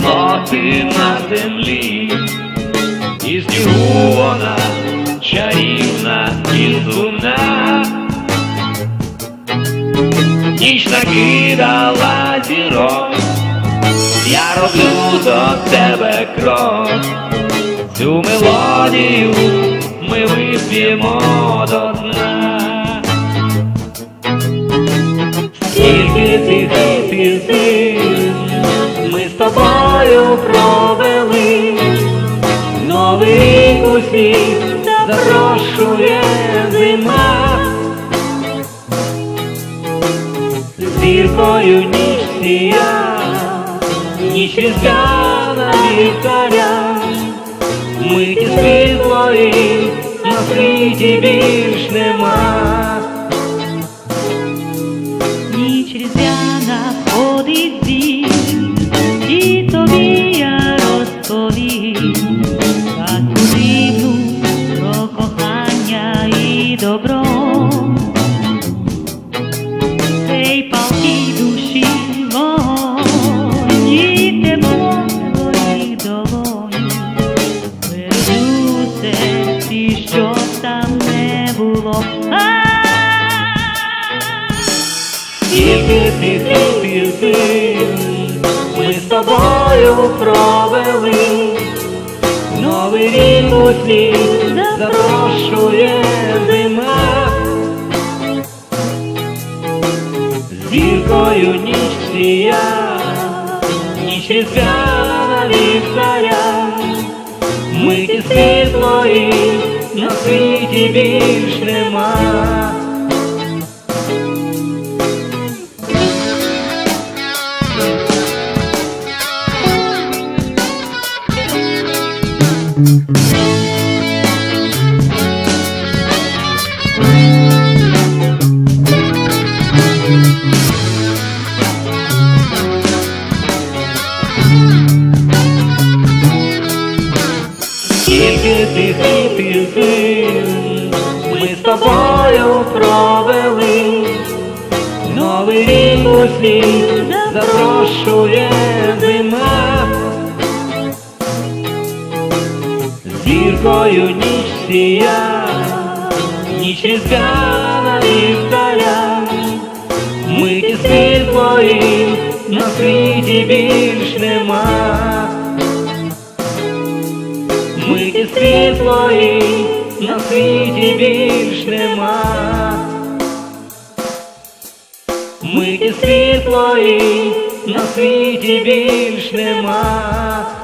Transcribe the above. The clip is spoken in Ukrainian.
ноти на землі, і снігу вона чарівна і сумна. Ніч накидала зірок, я роблю до тебе крок, цю мелодію ми вип'ємо до дна. Скільки пісень ми Зіркою ніч сія, ніч різдвяна вівтаря, миті світлої на світі більш нема. Ніч різдвяна входить зір, і тобі я розповім казку дивну про кохання і добро. Цих пісень ми з тобою провели, новий рік усіх запрошує зима. Зіркою ніч сія, ніч різдвяна вівтаря, миті світлої на світі більш нема. Скільки цих пісень ми з тобою провели, новий рік усіх запрошує зима. Зіркою ніч сія, ніч різдвяна вівтаря, миті світлої на світі більш нема. ми Миті світлої на світі більш нема. ми Миті світлої на світі більш нема.